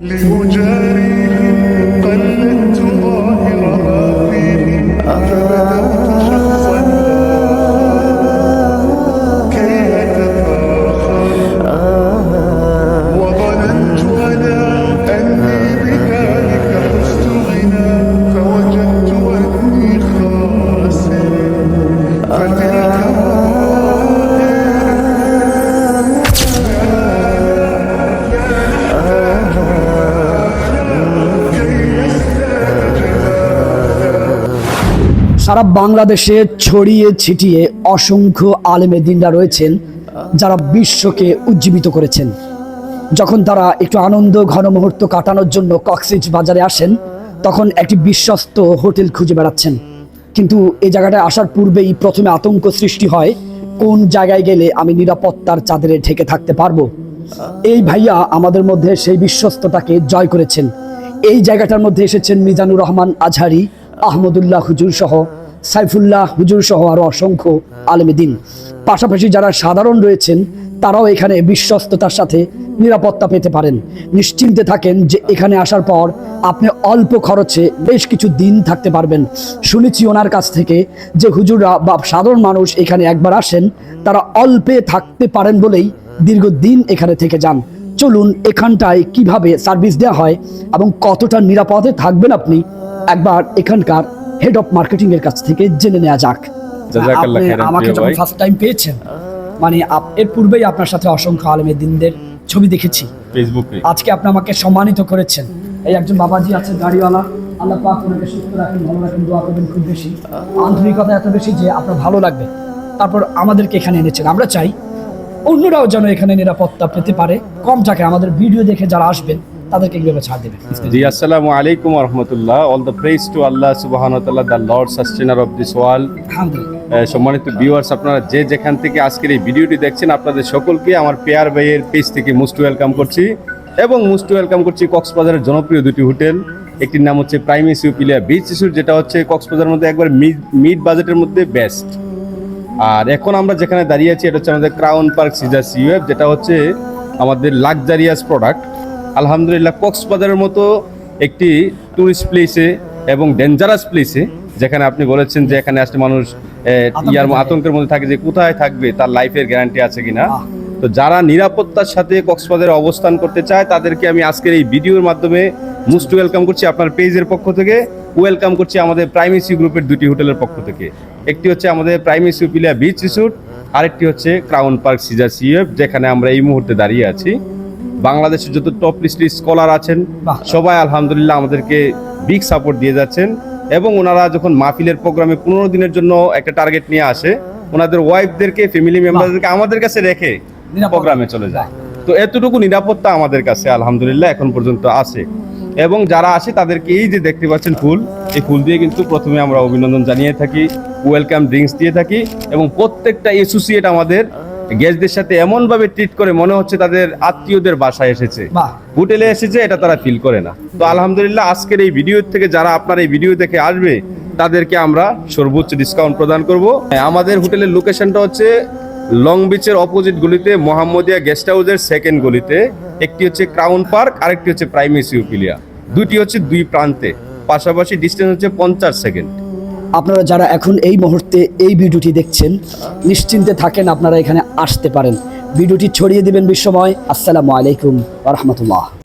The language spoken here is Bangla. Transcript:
离我远 সারা বাংলাদেশে ছড়িয়ে ছিটিয়ে অসংখ্য আলেমে দিনরা রয়েছেন, যারা বিশ্বকে উজ্জীবিত করেছেন। যখন তারা একটু আনন্দ ঘন মুহূর্ত কাটানোর জন্য কক্সিজ বাজারে আসেন, তখন একটি বিশ্বস্ত হোটেল খুঁজে বেড়াচ্ছেন। কিন্তু এই জায়গাটায় আসার পূর্বেই প্রথমে আতঙ্ক সৃষ্টি হয়, কোন জায়গায় গেলে আমি নিরাপত্তার চাদরে ঢেকে থাকতে পারব? এই ভাইয়া আমাদের মধ্যে সেই বিশ্বস্ততাকে জয় করেছেন। এই জায়গাটার মধ্যে এসেছেন মিজানুর রহমান আজহারি, আহমদুল্লাহ হুজুর সহ সাইফুল্লাহ হুজুর সহ আরও অসংখ্য আলেমেদিন পাশাপাশি যারা সাধারণ রয়েছেন, তারাও এখানে বিশ্বস্ততার সাথে নিরাপত্তা পেতে পারেন। নিশ্চিন্তে থাকেন যে এখানে আসার পর আপনি অল্প খরচে বেশ কিছু দিন থাকতে পারবেন। শুনেছি ওনার কাছ থেকে যে হুজুররা বা সাধারণ মানুষ এখানে একবার আসেন, তারা অল্পে থাকতে পারেন বলেই দীর্ঘদিন এখানে থেকে যান। চলুন এখানটায় কীভাবে সার্ভিস দেওয়া হয় এবং কতটা নিরাপদে থাকবেন আপনি? একবার এখানকার হেড অফ মার্কেটিং এর কাছ থেকে জেনে নেওয়া যাক। আমাকে যখন ফার্স্ট টাইম পেয়েছেন মানে এর পূর্বেই আপনার সাথে অসংখ্য আলমের দিনদের ছবি দেখেছি। ফেসবুকে আজকে আপনি আমাকে সম্মানিত করেছেন। এই একজন বাবাজি আছে গাড়িওয়ালা। আল্লাহ পাক ওনাকে সুস্থ রাখেন ভালো রাখেন দোয়া করবেন খুব বেশি। আন্তরিকতা এত বেশি যে আপনার ভালো লাগবে। তারপর আমাদেরকে এখানে এনেছেন। আমরা চাই অন্যরাও যেন এখানে নিরাপত্তা পেতে পারে। কম টাকায় আমাদের ভিডিও দেখে যারা আসবেন তাদেরকে এইভাবে ছাড় দেবে জি আসসালামু আলাইকুম রহমতুল্লাহ। All the praise to Allah সুবাহানতাল্লাহ the lord sustainer of this world সম্মানিত ভিউয়ার্স আপনারা যে যেখান থেকে আজকের এই ভিডিওটি দেখছেন আপনাদের সকলকে আমার পেয়ার ভাইয়ের পেজ থেকে মোস্ট ওয়েলকাম করছি। এবং মোস্ট ওয়েলকাম করছি কক্সবাজারের জনপ্রিয় দুটি হোটেল। একটির নাম হচ্ছে প্রাইমেসি পিলিয়া বিচ রিসোর্ট যেটা হচ্ছে কক্সবাজারের মধ্যে একবার মিড বাজেটের মধ্যে বেস্ট আর এখন আমরা যেখানে দাঁড়িয়ে আছি এটা হচ্ছে আমাদের ক্রাউন পার্ক সিজার সিওয়েব যেটা হচ্ছে আমাদের লাক্সারিয়াস প্রোডাক্ট আলহামদুলিল্লাহ কক্সবাজারের মতো একটি টুরিস্ট প্লেসে এবং ডেঞ্জারাস প্লেসে যেখানে আপনি বলেছেন যে এখানে আসলে মানুষ ইয়ার আতঙ্কের মধ্যে থাকে যে কোথায় থাকবে তার লাইফের গ্যারান্টি আছে কিনা। তো যারা নিরাপত্তার সাথে কক্সবাজারে অবস্থান করতে চায় তাদেরকে আমি আজকের এই ভিডিওর মাধ্যমে মোস্ট ওয়েলকাম করছি আপনার পেজের পক্ষ থেকে। ওয়েলকাম করছি আমাদের প্রাইমেসি গ্রুপের দুটি হোটেলের পক্ষ থেকে। একটি হচ্ছে আমাদের প্রাইমেসি পিলিয়া বিচ রিসোর্ট আরেকটি হচ্ছে ক্রাউন পার্ক সিজার সিএফ যেখানে আমরা এই মুহূর্তে দাঁড়িয়ে আছি। বাংলাদেশের যত টপ লিস্ট স্কলার আছেন সবাই আলহামদুলিল্লাহ আমাদেরকে বিগ সাপোর্ট দিয়ে যাচ্ছেন। এবং ওনারা যখন মাহফিলের প্রোগ্রামে পনেরো দিনের জন্য একটা টার্গেট নিয়ে আসে ওনাদের ওয়াইফদেরকে ফ্যামিলি মেম্বারদেরকে আমাদের কাছে রেখে প্রোগ্রামে চলে যায়। তো এতটুকু নিরাপত্তা আমাদের কাছে আলহামদুলিল্লাহ এখন পর্যন্ত আছে। এবং যারা আসে তাদেরকে এই যে দেখতে পাচ্ছেন ফুল এই ফুল দিয়ে কিন্তু প্রথমে আমরা অভিনন্দন জানিয়ে থাকি ওয়েলকাম ড্রিঙ্কস দিয়ে থাকি এবং প্রত্যেকটা অ্যাসোসিয়েট আমাদের গেস্টদের সাথে এমনভাবে ট্রিট করে মনে হচ্ছে তাদের আত্মীয়দের বাসায় এসেছে। হোটেলে এসেছে এটা তারা ফিল করে না। তো আলহামদুলিল্লাহ আজকের এই ভিডিও থেকে যারা আপনার এই ভিডিও দেখে আসবে তাদেরকে আমরা সর্বোচ্চ ডিসকাউন্ট প্রদান করব। হ্যাঁ, আমাদের হোটেলের লোকেশনটা হচ্ছে লং বিচের অপোজিট গলিতে মোহাম্মদিয়া গেস্ট হাউসের সেকেন্ড গলিতে। একটি হচ্ছে ক্রাউন পার্ক আরেকটি হচ্ছে প্রাইমেসি ইউপিলিয়া দুটি হচ্ছে দুই প্রান্তে। পাশাপাশি ডিস্টেন্স হচ্ছে পঞ্চাশ সেকেন্ড আপনারা যারা এখন এই মুহূর্তে এই ভিডিওটি দেখছেন, নিশ্চিন্তে থাকেন আপনারা এখানে আসতে পারেন। ভিডিওটি ছড়িয়ে দিবেন বিশ্বময়। আসসালামু আলাইকুম রহমতুল্লাহ।